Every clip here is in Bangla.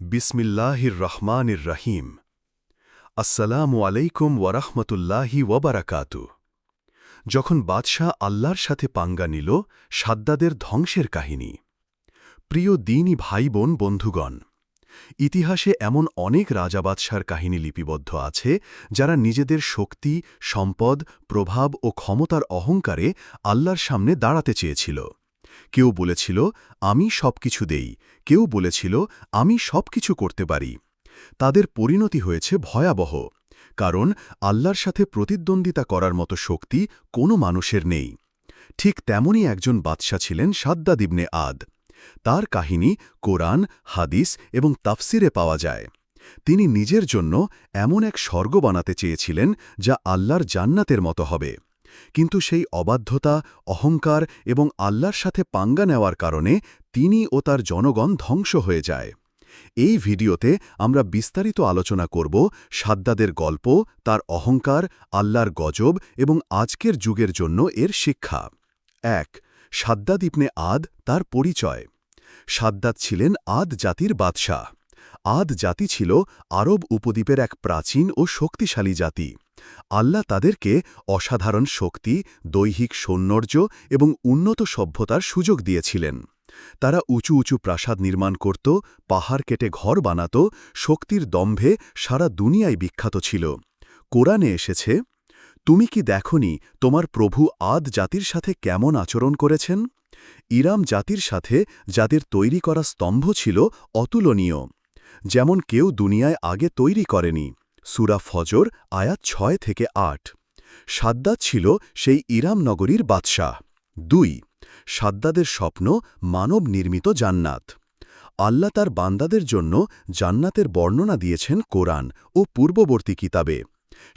বিসমিল্লাহির রহমানির রহিম আসসালামু আলাইকুম ওয়ারহমতুল্লাহি ওয়াবারাকাতু। যখন বাদশাহ আল্লাহর সাথে পাঙ্গা নিল, সাদ্দাদের ধ্বংসের কাহিনী। প্রিয় দিনই ভাই বোন বন্ধুগণ, ইতিহাসে এমন অনেক রাজাবাদশার কাহিনী লিপিবদ্ধ আছে, যারা নিজেদের শক্তি, সম্পদ, প্রভাব ও ক্ষমতার অহংকারে আল্লাহর সামনে দাঁড়াতে চেয়েছিল। কেউ বলেছিল, আমি সবকিছু দেই। কেউ বলেছিল, আমি সবকিছু করতে পারি। তাদের পরিণতি হয়েছে ভয়াবহ, কারণ আল্লাহর সাথে প্রতিদ্বন্দ্বিতা করার মতো শক্তি কোনো মানুষের নেই। ঠিক তেমনই একজন বাদশা ছিলেন সাদ্দাদিবনে আদ। তার কাহিনী কোরআন, হাদিস এবং তাফসিরে পাওয়া যায়। তিনি নিজের জন্য এমন এক স্বর্গ বানাতে চেয়েছিলেন যা আল্লাহর জান্নাতের মতো হবে। কিন্তু সেই অবাধ্যতা, অহংকার এবং আল্লাহর সাথে পাঙ্গা নেওয়ার কারণে তিনি ও তার জনগণ ধ্বংস হয়ে যায়। এই ভিডিওতে আমরা বিস্তারিত আলোচনা করব সাদ্দাদের গল্প, তার অহংকার, আল্লাহর গজব এবং আজকের যুগের জন্য এর শিক্ষা। এক, সাদ্দাদ ইবনে আদ, তার পরিচয়। সাদ্দাদ ছিলেন আদ জাতির বাদশাহ। আদ জাতি ছিল আরব উপদ্বীপের এক প্রাচীন ও শক্তিশালী জাতি। আল্লাহ তাদেরকে অসাধারণ শক্তি, দৈহিক সৌন্দর্য এবং উন্নত সভ্যতার সুযোগ দিয়েছিলেন। তারা উঁচু উঁচু প্রাসাদ নির্মাণ করত, পাহাড় কেটে ঘর বানাত, শক্তির দম্ভে সারা দুনিয়ায় বিখ্যাত ছিল। কোরআনে এসেছে, তুমি কি দেখনি তোমার প্রভু আদ জাতির সাথে কেমন আচরণ করেছেন? ইরাম জাতির সাথে যাদের তৈরি করা স্তম্ভ ছিল অতুলনীয়, যেমন কেউ দুনিয়ায় আগে তৈরি করেনি। সুরা ফজর, আয়াত ছয় থেকে আট। সাদ্দাদ ছিল সেই ইরাম নগরীর বাদশাহ। দুই, সাদ্দাদের স্বপ্ন মানব নির্মিত জান্নাত। আল্লাহ তার বান্দাদের জন্য জান্নাতের বর্ণনা দিয়েছেন কোরআন ও পূর্ববর্তী কিতাবে।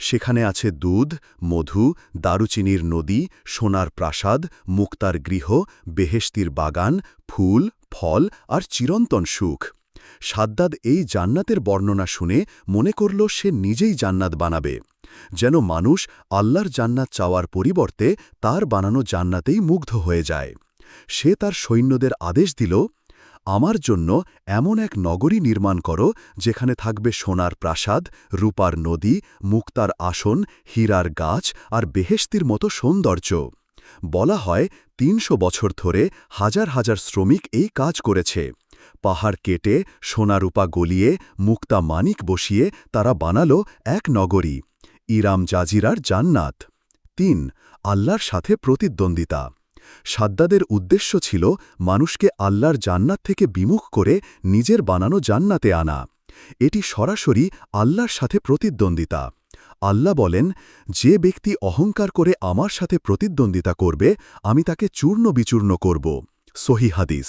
সেখানে আছে দুধ, মধু, দারুচিনির নদী, সোনার প্রাসাদ, মুক্তার গৃহ বেহেস্তির বাগান, ফুল, ফল আর চিরন্তন সুখ। সাদ্দাদ এই জান্নাতের বর্ণনা শুনে মনে করল সে নিজেই জান্নাত বানাবে। যেন মানুষ আল্লাহর জান্নাত চাওয়ার পরিবর্তে তার বানানো জান্নাতেই মুগ্ধ হয়ে যায়। সে তার সৈন্যদের আদেশ দিল, আমার জন্য এমন এক নগরী নির্মাণ করো যেখানে থাকবে সোনার প্রাসাদ, রূপার নদী, মুক্তার আসন, হীরার গাছ আর বেহেস্তির মতো সৌন্দর্য। বলা হয় তিনশো বছর ধরে হাজার হাজার শ্রমিক এই কাজ করেছে। পাহাড় কেটে সোনারূপা গলিয়ে মুক্তা মানিক বসিয়ে তারা বানালো এক নগরী, ইরাম জাজিরার জান্নাত। তিন, আল্লাহর সাথে প্রতিদ্বন্দ্বিতা। সাদ্দাদের উদ্দেশ্য ছিল মানুষকে আল্লাহর জান্নাত থেকে বিমুখ করে নিজের বানানো জান্নাতে আনা। এটি সরাসরি আল্লাহর সাথে প্রতিদ্বন্দ্বিতা। আল্লাহ বলেন, যে ব্যক্তি অহংকার করে আমার সাথে প্রতিদ্বন্দ্বিতা করবে, আমি তাকে চূর্ণ বিচূর্ণ করব। সহি হাদিস।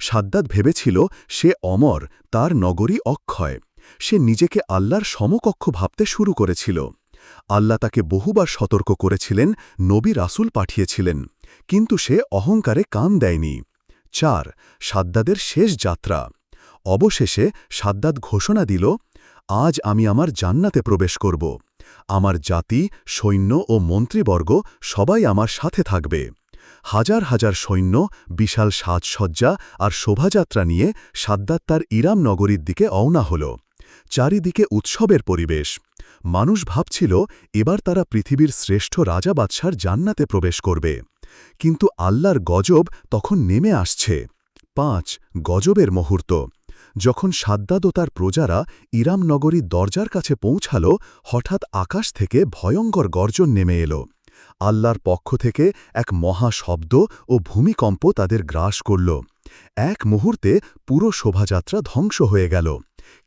সাদ্দাদ ভেবেছিল সে অমর, তার নগরী অক্ষয়। সে নিজেকে আল্লাহর সমকক্ষ ভাবতে শুরু করেছিল। আল্লাহ তাকে বহুবার সতর্ক করেছিলেন, নবী রাসুল পাঠিয়েছিলেন। কিন্তু সে অহংকারে কান দেয়নি। চার, সাদ্দাদের শেষ যাত্রা। অবশেষে সাদ্দাদ ঘোষণা দিল, আজ আমি আমার জান্নাতে প্রবেশ করব। আমার জাতি, সৈন্য ও মন্ত্রীবর্গ সবাই আমার সাথে থাকবে। হাজার হাজার সৈন্য, বিশাল সাজসজ্জা আর শোভাযাত্রা নিয়ে সাদ্দাত তার ইরাম নগরীর দিকে অওনা হল। চারিদিকে উৎসবের পরিবেশ। মানুষ ভাবছিল, এবার তারা পৃথিবীর শ্রেষ্ঠ রাজা বাদশার জান্নাতে প্রবেশ করবে। কিন্তু আল্লাহর গজব তখন নেমে আসছে। পাঁচ, গজবের মুহূর্ত। যখন সাদ্দাদ ও তার প্রজারা ইরাম নগরীর দরজার কাছে পৌঁছাল, হঠাৎ আকাশ থেকে ভয়ঙ্কর গর্জন নেমে এলো। আল্লাহর পক্ষ থেকে এক মহা শব্দ ও ভূমিকম্প তাদের গ্রাস করল। এক মুহূর্তে পুরো শোভাযাত্রা ধ্বংস হয়ে গেল।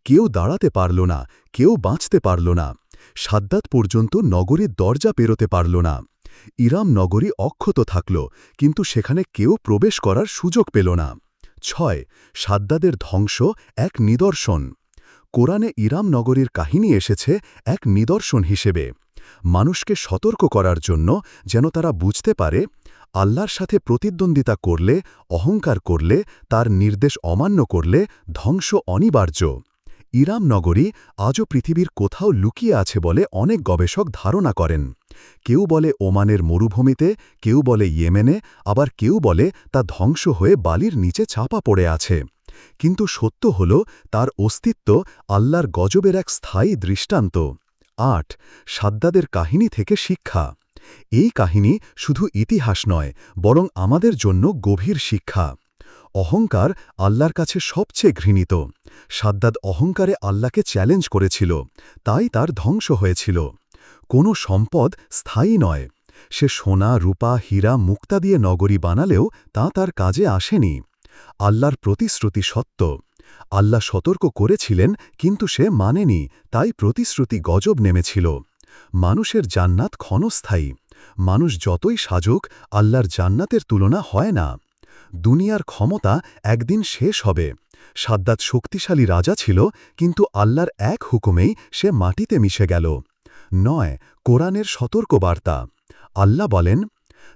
কেউ দাঁড়াতে পারল না, কেউ বাঁচতে পারল না। সাদ্দাত পর্যন্ত নগরীর দরজা পেরোতে পারল না। ইরাম নগরী অক্ষত থাকল, কিন্তু সেখানে কেউ প্রবেশ করার সুযোগ পেল না। ছয়, সাদ্দাদের ধ্বংস এক নিদর্শন। কোরআনে ইরাম নগরীর কাহিনী এসেছে এক নিদর্শন হিসেবে। মানুষকে সতর্ক করার জন্য যেন তারা বুঝতে পারে, আল্লাহর সাথে প্রতিদ্বন্দ্বিতা করলে, অহংকার করলে, তার নির্দেশ অমান্য করলে ধ্বংস অনিবার্য। ইরাম নগরী আজও পৃথিবীর কোথাও লুকিয়ে আছে বলে অনেক গবেষক ধারণা করেন। কেউ বলে ওমানের মরুভূমিতে, কেউ বলে ইয়েমেনে, আবার কেউ বলে তা ধ্বংস হয়ে বালির নিচে চাপা পড়ে আছে। কিন্তু সত্য হল, তার অস্তিত্ব আল্লাহর গজবের এক স্থায়ী দৃষ্টান্ত। আট সাদ্দাদের কাহিনী থেকে শিক্ষা। এই কাহিনী শুধু ইতিহাস নয়, বরং আমাদের জন্য গভীর শিক্ষা। অহংকার আল্লাহর কাছে সবচেয়ে ঘৃণিত। সাদ্দাদ অহংকারে আল্লাহকে চ্যালেঞ্জ করেছিল, তাই তার ধ্বংস হয়েছিল। কোনো সম্পদ স্থায়ী নয়। সে সোনা, রূপা, হীরা, মুক্তা দিয়ে নগরী বানালেও তা তার কাজে আসেনি। আল্লাহর প্রতিশ্রুতি সত্য। আল্লাহ সতর্ক করেছিলেন, কিন্তু সে মানেনি, তাই প্রতিশ্রুতি গজব নেমেছিল। মানুষের জান্নাত ক্ষণস্থায়ী। মানুষ যতই সাজুক, আল্লাহর জান্নাতের তুলনা হয় না। দুনিয়ার ক্ষমতা একদিন শেষ হবে। সাদ্দাত শক্তিশালী রাজা ছিল, কিন্তু আল্লাহর এক হুকুমেই সে মাটিতে মিশে গেল। নয়, কোরআনের সতর্কবার্তা। আল্লাহ বলেন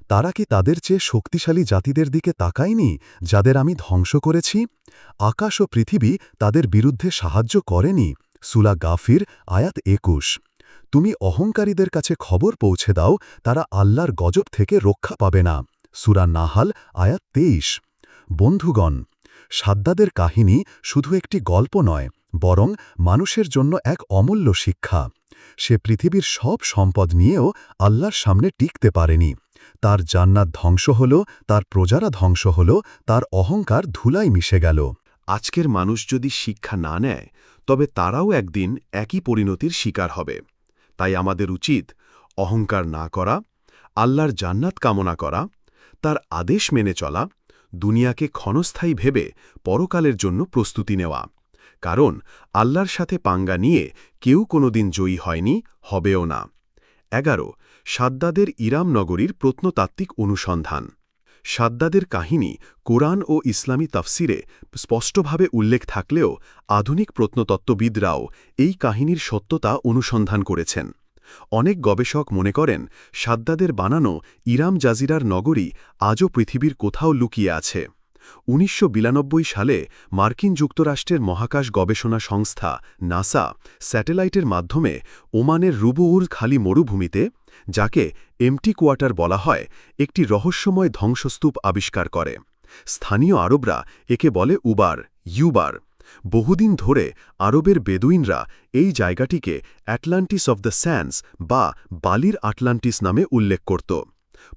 তারা কি তাদের চেয়ে শক্তিশালী জাতিদের দিকে তাকায়নি, যাদের আমি ধ্বংস করেছি? আকাশ ও পৃথিবী তাদের বিরুদ্ধে সাহায্য করেনি। সুলা গাফির, আয়াত একুশ। তুমি অহংকারীদের কাছে খবর পৌঁছে দাও, তারা আল্লাহর গজব থেকে রক্ষা পাবে না। সুরা নাহাল, আয়াত তেইশ। বন্ধুগণ, সাদ্দাদের কাহিনী শুধু একটি গল্প নয়, বরং মানুষের জন্য এক অমূল্য শিক্ষা। সে পৃথিবীর সব সম্পদ নিয়েও আল্লাহর সামনে টিকতে পারেনি। তার জান্নাত ধ্বংস হল, তার প্রজারা ধ্বংস হল, তার অহংকার ধুলাই মিশে গেল। আজকের মানুষ যদি শিক্ষা না নেয়, তবে তারাও একদিন একই পরিণতির শিকার হবে। তাই আমাদের উচিত অহংকার না করা, আল্লাহর জান্নাত কামনা করা, তার আদেশ মেনে চলা, দুনিয়াকে ক্ষণস্থায়ী ভেবে পরকালের জন্য প্রস্তুতি নেওয়া। কারণ আল্লাহর সাথে পাঙ্গা নিয়ে কেউ কোনোদিন জয়ী হয়নি, হবেও না। এগারো সাদ্দাদের ইরাম নগরীর প্রত্নতাত্ত্বিক অনুসন্ধান। সাদ্দাদের কাহিনী কোরআন ও ইসলামী তাফসিরে স্পষ্টভাবে উল্লেখ থাকলেও আধুনিক প্রত্নতত্ত্ববিদরাও এই কাহিনীর সত্যতা অনুসন্ধান করেছেন। অনেক গবেষক মনে করেন, সাদ্দাদের বানানো ইরাম জাজিরার নগরী আজও পৃথিবীর কোথাও লুকিয়ে আছে। উনিশশো বিরানব্বই সালে মার্কিন যুক্তরাষ্ট্রের মহাকাশ গবেষণা সংস্থা নাসা স্যাটেলাইটের মাধ্যমে ওমানের রুবুউল খালি মরুভূমিতে, যাকে এমটি কোয়ার্টার বলা হয়, একটি রহস্যময় ধ্বংসস্তূপ আবিষ্কার করে। স্থানীয় আরবরা একে বলে উবার, ইউবার। বহুদিন ধরে আরবের বেদুইনরা এই জায়গাটিকে অ্যাটলান্টিস অব দ্য স্যান্স বা বালির আটলান্টিস নামে উল্লেখ করত।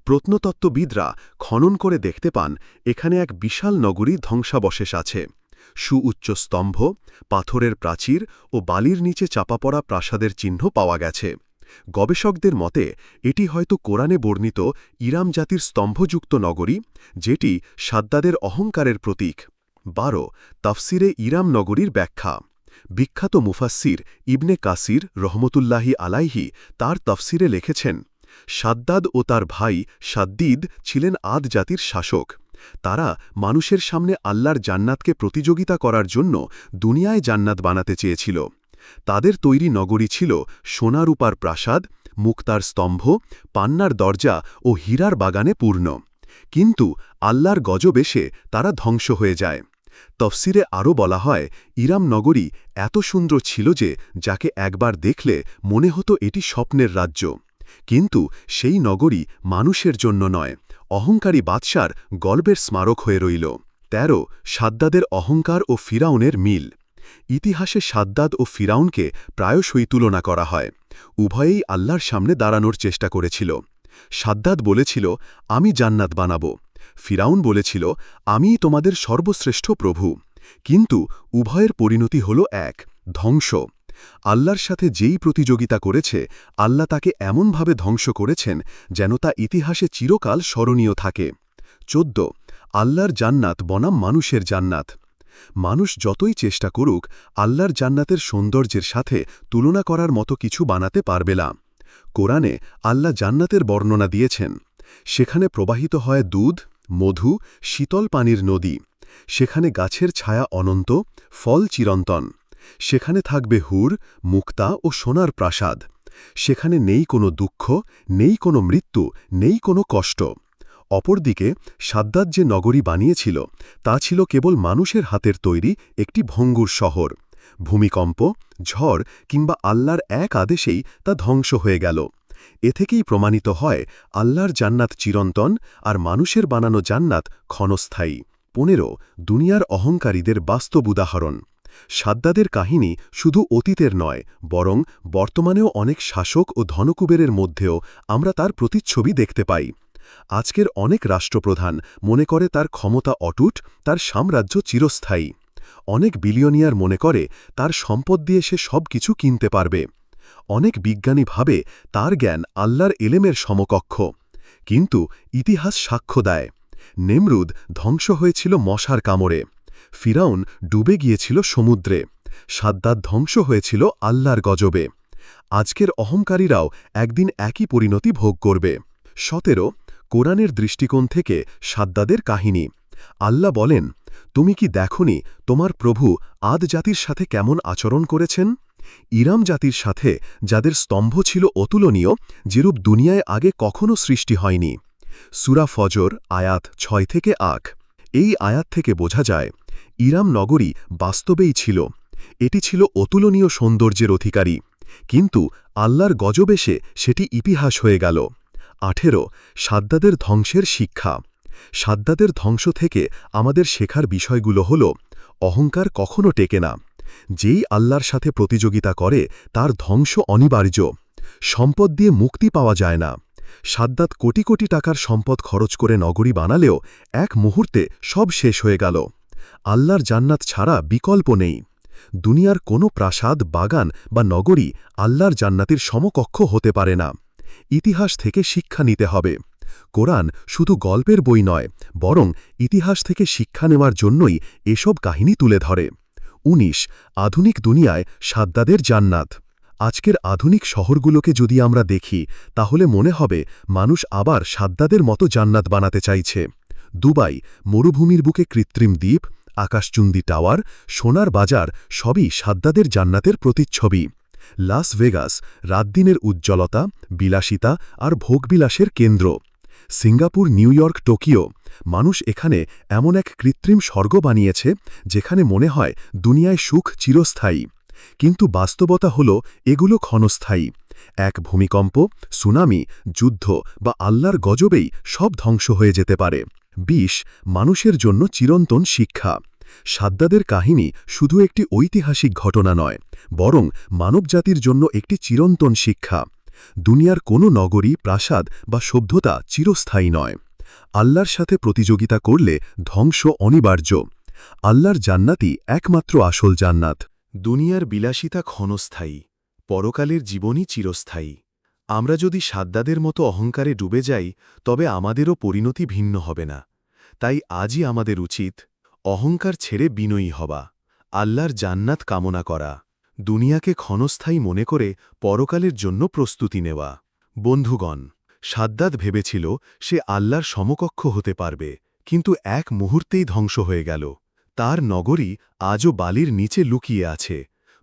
প্রত্নতত্ত্ববিদরা খনন করে দেখতে পান, এখানে এক বিশাল নগরী ধ্বংসাবশেষ আছে। সুউচ্চ স্তম্ভ, পাথরের প্রাচীর ও বালির নিচে চাপা পড়া প্রাসাদের চিহ্ন পাওয়া গেছে। গবেষকদের মতে, এটি হয়তো কোরআনে বর্ণিত ইরাম জাতির স্তম্ভযুক্ত নগরী, যেটি সাদ্দাদের অহংকারের প্রতীক। বারো, তাফসিরে ইরাম নগরীর ব্যাখ্যা। বিখ্যাত মুফাসির ইবনে কাসির রহমতুল্লাহি আলাইহি তার তফসিরে লিখেছেন সাদ্দাদ ও তার ভাই সাদ্দিদ ছিলেন আদ জাতির শাসক। তারা মানুষের সামনে আল্লাহর জান্নাতকে প্রতিযোগিতা করার জন্য দুনিয়ায় জান্নাত বানাতে চেয়েছিল। তাদের তৈরি নগরী ছিল সোনারূপার প্রাসাদ, মুক্তার স্তম্ভ, পান্নার দরজা ও হীরার বাগানে পূর্ণ। কিন্তু আল্লাহর গজব এসে তারা ধ্বংস হয়ে যায়। তফসিরে আরও বলা হয়, ইরাম নগরী এত সুন্দর ছিল যে, যাকে একবার দেখলে মনে হতো এটি স্বপ্নের রাজ্য। কিন্তু সেই নগরী মানুষের জন্য নয়, অহংকারী বাদশার গল্পের স্মারক হয়ে রইল। তেরো, সাদ্দাদের অহংকার ও ফিরাউনের মিল। ইতিহাসে সাদ্দাদ ও ফিরাউনকে প্রায়শই তুলনা করা হয়। উভয়েই আল্লাহর সামনে দাঁড়ানোর চেষ্টা করেছিল। সাদ্দাদ বলেছিল, আমি জান্নাত বানাব। ফিরাউন বলেছিল আমি তোমাদের সর্বশ্রেষ্ঠ প্রভু। কিন্তু উভয়ের পরিণতি হল এক, ধ্বংস। আল্লাহর সাথে যেই প্রতিযোগিতা করেছে, আল্লাহ তাকে এমনভাবে ধ্বংস করেছেন যেন তা ইতিহাসে চিরকাল স্মরণীয় থাকে। চোদ্দ, আল্লাহর জান্নাত বনাম মানুষের জান্নাত। মানুষ যতই চেষ্টা করুক, আল্লাহর জান্নাতের সৌন্দর্যের সাথে তুলনা করার মতো কিছু বানাতে পারবে না। কোরআনে আল্লাহ জান্নাতের বর্ণনা দিয়েছেন, সেখানে প্রবাহিত হয় দুধ, মধু, শীতল পানির নদী। সেখানে গাছের ছায়া অনন্ত, ফল চিরন্তন। সেখানে থাকবে হুর, মুক্তা ও সোনার প্রাসাদ। সেখানে নেই কোনো দুঃখ, নেই কোনো মৃত্যু, নেই কোনো কষ্ট। অপরদিকে সাদ্দাত যে নগরী বানিয়েছিল, তা ছিল কেবল মানুষের হাতের তৈরি একটি ভঙ্গুর শহর। ভূমিকম্প, ঝড় কিংবা আল্লাহর এক আদেশেই তা ধ্বংস হয়ে গেল। এ থেকেই প্রমাণিত হয়, আল্লাহর জান্নাত চিরন্তন আর মানুষের বানানো জান্নাত ক্ষণস্থায়ী। পনেরো, দুনিয়ার অহংকারীদের বাস্তব উদাহরণ। সাদ্দাদের কাহিনী শুধু অতীতের নয়, বরং বর্তমানেও অনেক শাসক ও ধনকুবেরের মধ্যেও আমরা তার প্রতিচ্ছবি দেখতে পাই। আজকের অনেক রাষ্ট্রপ্রধান মনে করে তার ক্ষমতা অটুট, তার সাম্রাজ্য চিরস্থায়ী। অনেক বিলিয়নিয়ার মনে করে তার সম্পদ দিয়ে সে সব কিছু কিনতে পারবে। অনেক বিজ্ঞানী ভাবে তার জ্ঞান আল্লাহর এলেমের সমকক্ষ। কিন্তু ইতিহাস সাক্ষ্য দেয়। নেমরুদ ধ্বংস হয়েছিল মশার কামড়ে। ফিরাউন ডুবে গিয়েছিল সমুদ্রে। সাদ্দাত ধ্বংস হয়েছিল আল্লাহর গজবে। আজকের অহংকারীরাও একদিন একই পরিণতি ভোগ করবে। সতেরো, কোরআনের দৃষ্টিকোণ থেকে সাদ্দাদের কাহিনী। আল্লাহ বলেন, তুমি কি দেখনি তোমার প্রভু আদ জাতির সাথে কেমন আচরণ করেছেন? ইরাম জাতির সাথে যাদের স্তম্ভ ছিল অতুলনীয়, যেরূপ দুনিয়ায় আগে কখনও সৃষ্টি হয়নি। সুরা ফজর, আয়াত ছয় থেকে আখ এই আয়াত থেকে বোঝা যায়, ইরাম নগরী বাস্তবেই ছিল। এটি ছিল অতুলনীয় সৌন্দর্যের অধিকারী। কিন্তু আল্লাহর গজবেশে সেটি ইতিহাস হয়ে গেল। আঠেরো, সাদ্দাদের ধ্বংসের শিক্ষা। সাদ্দাদের ধ্বংস থেকে আমাদের শেখার বিষয়গুলো হল, অহংকার কখনো টেকে না। যেই আল্লাহর সাথে প্রতিযোগিতা করে, তার ধ্বংস অনিবার্য। সম্পদ দিয়ে মুক্তি পাওয়া যায় না। সাদ্দাত কোটি কোটি টাকার সম্পদ খরচ করে নগরী বানালেও এক মুহূর্তে সব শেষ হয়ে গেল। আল্লাহর জান্নাত ছাড়া বিকল্প নেই। দুনিয়ার কোনো প্রাসাদ, বাগান বা নগরী আল্লাহর জান্নাতের সমকক্ষ হতে পারে না। ইতিহাস থেকে শিক্ষা নিতে হবে। কোরআন শুধু গল্পের বই নয়, বরং ইতিহাস থেকে শিক্ষা নেওয়ার জন্যই এসব কাহিনী তুলে ধরে। ১৯ আধুনিক দুনিয়ায় সাদ্দাদের জান্নাত। আজকের আধুনিক শহরগুলোকে যদি আমরা দেখি, তাহলে মনে হবে মানুষ আবার সাদ্দাদের মতো জান্নাত বানাতে চাইছে। দুবাই, মরুভূমির বুকে কৃত্রিম দ্বীপ আকাশচুন্দি টাওয়ার, সোনার বাজার, সবই সাদ্দাদের জান্নাতের প্রতিচ্ছবি। লাস ভেগাস, রাতদিনের উজ্জ্বলতা, বিলাসিতা আর ভোগবিলাসের কেন্দ্র। সিঙ্গাপুর, নিউ ইয়র্ক, টোকিও, মানুষ এখানে এমন এক কৃত্রিম স্বর্গ বানিয়েছে, যেখানে মনে হয় দুনিয়ায় সুখ চিরস্থায়ী। কিন্তু বাস্তবতা হল, এগুলো ক্ষণস্থায়ী। এক ভূমিকম্প, সুনামি, যুদ্ধ বা আল্লাহর গজবেই সব ধ্বংস হয়ে যেতে পারে। বিশ মানুষের জন্য চিরন্তন শিক্ষা। সাদ্দাদের কাহিনী শুধু একটি ঐতিহাসিক ঘটনা নয়, বরং মানবজাতির জন্য একটি চিরন্তন শিক্ষা। দুনিয়ার কোনো নগরী, প্রাসাদ বা সভ্যতা চিরস্থায়ী নয়। আল্লাহর সাথে প্রতিযোগিতা করলে ধ্বংস অনিবার্য। আল্লাহর জান্নাতই একমাত্র আসল জান্নাত। দুনিয়ার বিলাসিতা ক্ষণস্থায়ী, পরকালের জীবনই চিরস্থায়ী। আমরা যদি সাদ্দাদের মতো অহংকারে ডুবে যাই, তবে আমাদেরও পরিণতি ভিন্ন হবে না। তাই আজই আমাদের উচিত অহংকার ছেড়ে বিনয়ী হবা আল্লাহর জান্নাত কামনা করা, দুনিয়াকে ক্ষণস্থায়ী মনে করে পরকালের জন্য প্রস্তুতি নেওয়া। বন্ধুগণ সাদ্দাত ভেবেছিল সে আল্লাহর সমকক্ষ হতে পারবে, কিন্তু এক মুহূর্তেই ধ্বংস হয়ে গেল। তার নগরী আজও বালির নিচে লুকিয়ে আছে।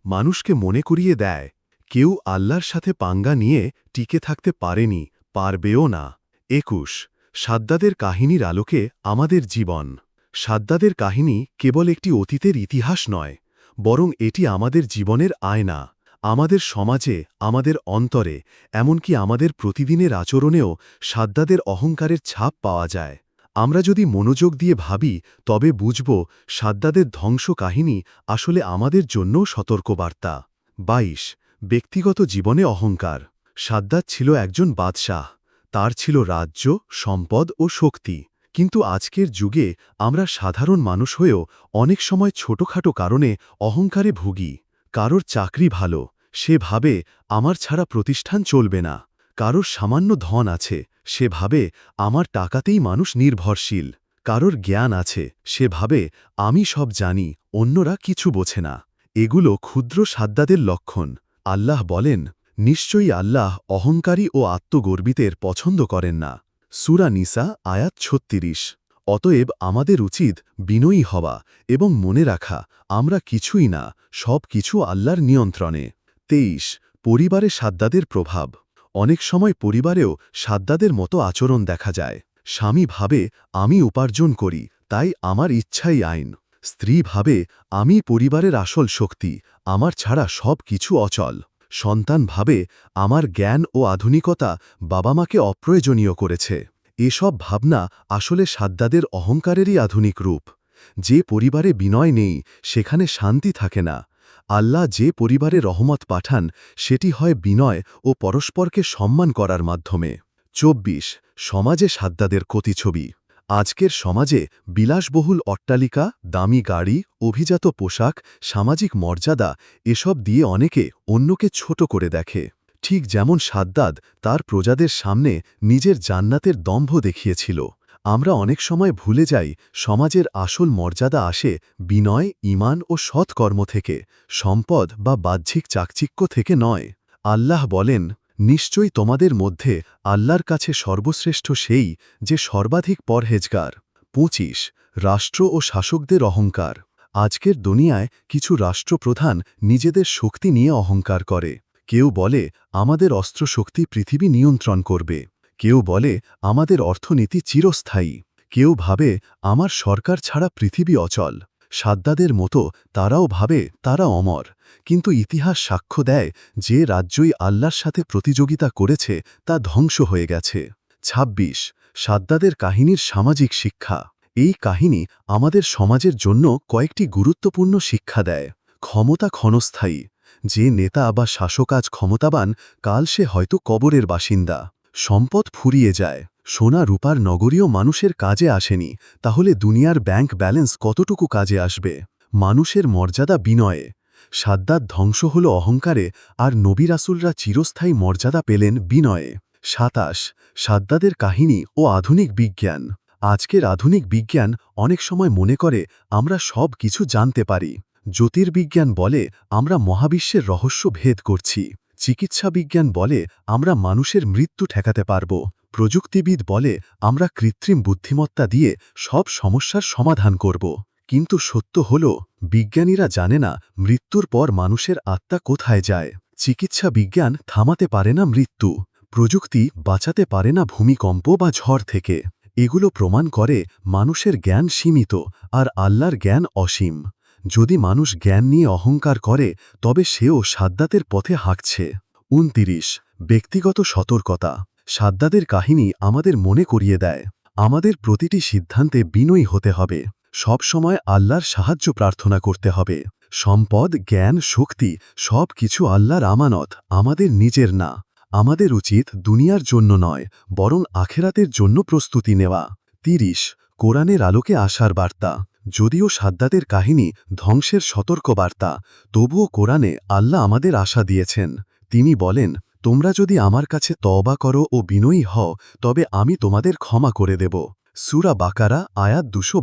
মানুষকে মনে করিয়ে দেয়, কেউ আল্লাহর সাথে পাঙ্গা নিয়ে টিকে থাকতে পারেনি, পারবেও না। একুশ, সাদ্দাদের কাহিনীর আলোকে আমাদের জীবন। সাদ্দাদের কাহিনী কেবল একটি অতীতের ইতিহাস নয়, বরং এটি আমাদের জীবনের আয়না, আমাদের সমাজে, আমাদের অন্তরে, এমনকি আমাদের প্রতিদিনের আচরণেও সাদ্দাদের অহংকারের ছাপ পাওয়া যায়। আমরা যদি মনোযোগ দিয়ে ভাবি, তবে বুঝব সাদ্দাদের ধ্বংস কাহিনী আসলে আমাদের জন্যও সতর্কবার্তা। ২২ ব্যক্তিগত জীবনে অহংকার। সাদ্দাত ছিল একজন বাদশাহ। তার ছিল রাজ্য, সম্পদ ও শক্তি। কিন্তু আজকের যুগে আমরা সাধারণ মানুষ হয়েও অনেক সময় ছোটখাটো কারণে অহংকারে ভুগি। কারোর চাকরি ভালো, সে ভাবে আমার ছাড়া প্রতিষ্ঠান চলবে না। কারোর সামান্য ধন আছে সে ভাবে, আমার টাকাতেই মানুষ নির্ভরশীল, কারোর জ্ঞান আছে, সে ভাবে, আমি সব জানি, অন্যরা কিছু বোঝে না। এগুলো ক্ষুদ্র সাদ্দাদের লক্ষণ। আল্লাহ বলেন, নিশ্চয়ই আল্লাহ অহংকারী ও আত্মগর্বিতের পছন্দ করেন না। সুরা নিসা, আয়াত ছত্রিশ। অতএব আমাদের উচিত বিনয়ী হওয়া এবং মনে রাখা, আমরা কিছুই না সব কিছু আল্লাহর নিয়ন্ত্রণে। তেইশ, পরিবারে সাদ্দাদের প্রভাব। অনেক সময় পরিবারেও সাদ্দাদের মতো আচরণ দেখা যায়। স্বামী ভাবে, আমি উপার্জন করি, তাই আমার ইচ্ছাই আইন। স্ত্রী ভাবে, আমি পরিবারের আসল শক্তি, আমার ছাড়া সব কিছু অচল। সন্তান ভাবে, আমার জ্ঞান ও আধুনিকতা বাবা মাকে অপ্রয়োজনীয় করেছে। এসব ভাবনা আসলে সাদ্দাদের অহংকারেরই আধুনিক রূপ। যে পরিবারে বিনয় নেই, সেখানে শান্তি থাকে না। আল্লাহ যে পরিবারে রহমত পাঠান, সেটি হয় বিনয় ও পরস্পরকে সম্মান করার মাধ্যমে। চব্বিশ, সমাজে সাদ্দাদের ক্ষতিছবি। আজকের সমাজে বিলাসবহুল অট্টালিকা, দামি গাড়ি, অভিজাত পোশাক, সামাজিক মর্যাদা, এসব দিয়ে অনেকে অন্যকে ছোট করে দেখে। ঠিক যেমন সাদ্দাদ তার প্রজাদের সামনে নিজের জান্নাতের দম্ভ দেখিয়েছিল। আমরা অনেক সময় ভুলে যাই সমাজের আসল মর্যাদা আসে বিনয় ইমান ও সৎকর্ম থেকে, সম্পদ বা বাহ্যিক চাকচিক্য থেকে নয়। আল্লাহ বলেন, নিশ্চয়ই তোমাদের মধ্যে আল্লাহর কাছে সর্বশ্রেষ্ঠ সেই যে সর্বাধিক পরহেজগার, পঁচিশ, রাষ্ট্র ও শাসকদের অহংকার। আজকের দুনিয়ায় কিছু রাষ্ট্রপ্রধান নিজেদের শক্তি নিয়ে অহংকার করে। কেউ বলে, আমাদের অস্ত্রশক্তি পৃথিবী নিয়ন্ত্রণ করবে। কেউ বলে, আমাদের অর্থনীতি চিরস্থায়ী। কেউ ভাবে, আমার সরকার ছাড়া পৃথিবী অচল। সাদ্দাদের মতো তারাও ভাবে, তারা অমর। কিন্তু ইতিহাস সাক্ষ্য দেয়, যে রাজ্যই আল্লাহর সাথে প্রতিযোগিতা করেছে, তা ধ্বংস হয়ে গেছে। ২৬ সাদ্দাদের কাহিনীর সামাজিক শিক্ষা। এই কাহিনী আমাদের সমাজের জন্য কয়েকটি গুরুত্বপূর্ণ শিক্ষা দেয়। ক্ষমতা ক্ষণস্থায়ী। যে নেতা বা শাসক আজ ক্ষমতাবান, কাল সে হয়তো কবরের বাসিন্দা। সম্পদ ফুরিয়ে যায়। সোনা রূপার নগরীয় মানুষের কাজে আসেনি। তাহলে দুনিয়ার ব্যাংক ব্যালেন্স কতটুকু কাজে আসবে? মানুষের মর্যাদা বিনয়ে। সাদ্দার ধ্বংস হল অহংকারে, আর নবী রাসুলরা চিরস্থায়ী মর্যাদা পেলেন বিনয়ে। সাতাশ, সাদ্দাদের কাহিনী ও আধুনিক বিজ্ঞান। আজকের আধুনিক বিজ্ঞান অনেক সময় মনে করে, আমরা সব কিছু জানতে পারি। জ্যোতির্বিজ্ঞান বলে, আমরা মহাবিশ্বের রহস্য ভেদ করছি। চিকিৎসা বিজ্ঞান বলে, আমরা মানুষের মৃত্যু ঠেকাতে পারব। প্রযুক্তিবিদ বলে, আমরা কৃত্রিম বুদ্ধিমত্তা দিয়ে সব সমস্যার সমাধান করব। কিন্তু সত্য হল, বিজ্ঞানীরা জানে না মৃত্যুর পর মানুষের আত্মা কোথায় যায়। চিকিৎসা বিজ্ঞান থামাতে পারে না মৃত্যু, প্রযুক্তি বাঁচাতে পারে না ভূমিকম্প বা ঝড় থেকে। এগুলো প্রমাণ করে, মানুষের জ্ঞান সীমিত, আর আল্লাহর জ্ঞান অসীম। যদি মানুষ জ্ঞান নিয়ে অহংকার করে, তবে সেও সাদ্দাতের পথে হাঁকছে। উনতিরিশ, ব্যক্তিগত সতর্কতা। সাদ্দাদের কাহিনী আমাদের মনে করিয়ে দেয়। আমাদের প্রতিটি সিদ্ধান্তে বিনয়ী হতে হবে। সব সময় আল্লাহর সাহায্য প্রার্থনা করতে হবে। সম্পদ, জ্ঞান, শক্তি সব কিছু আল্লাহর আমানত, আমাদের নিজের না। আমাদের উচিত দুনিয়ার জন্য নয়, বরং আখেরাতের জন্য প্রস্তুতি নেওয়া। তিরিশ, কোরআনের আলোকে আসার বার্তা। যদিও সাদ্দাতের কাহিনী ধ্বংসের সতর্ক বার্তা তবুও কোরআনে আল্লাহ আমাদের আশা দিয়েছেন। তিনি বলেন, তোমরা যদি আমার কাছে তওবা করো ও বিনয়ী হও, তবে আমি তোমাদের ক্ষমা করে দেব। সুরা বাকারা, আয়াত দুশো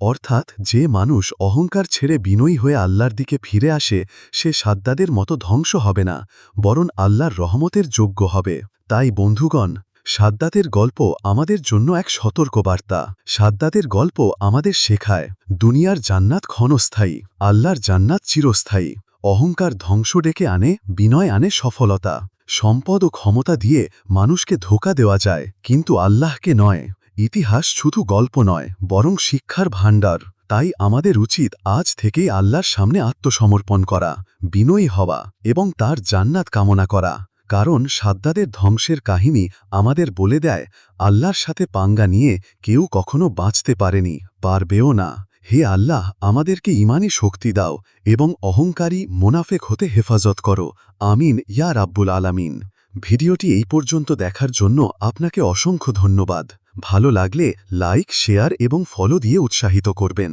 অর্থাৎ যে মানুষ অহংকার ছেড়ে বিনয়ী হয়ে আল্লাহর দিকে ফিরে আসে, সে সাদ্দাদের মতো ধ্বংস হবে না, বরং আল্লাহর রহমতের যোগ্য হবে। তাই বন্ধুগণ সাদ্দাতের গল্প আমাদের জন্য এক সতর্কবার্তা। সাদ্দাতের গল্প আমাদের শেখায়, দুনিয়ার জান্নাত ক্ষণস্থায়ী, আল্লাহর জান্নাত চিরস্থায়ী। অহংকার ধ্বংস ডেকে আনে, বিনয় আনে সফলতা। সম্পদ ও ক্ষমতা দিয়ে মানুষকে ধোকা দেওয়া যায়, কিন্তু আল্লাহকে নয়। ইতিহাস শুধু গল্প নয়, বরং শিক্ষার ভাণ্ডার। তাই আমাদের উচিত আজ থেকেই আল্লাহর সামনে আত্মসমর্পণ করা, বিনয়ী হওয়া এবং তার জান্নাত কামনা করা। কারণ সাদ্দাদের ধ্বংসের কাহিনী আমাদের বলে দেয়, আল্লাহর সাথে পাঙ্গা নিয়ে কেউ কখনো বাঁচতে পারেনি। পারবেও না। হে আল্লাহ, আমাদেরকে ইমানি শক্তি দাও এবং অহংকারী মোনাফেক হতে হেফাজত করো। আমিন, ইয়া রাব্বুল আলামিন। ভিডিওটি এই পর্যন্ত দেখার জন্য আপনাকে অসংখ্য ধন্যবাদ। ভালো লাগলে লাইক, শেয়ার এবং ফলো দিয়ে উৎসাহিত করবেন।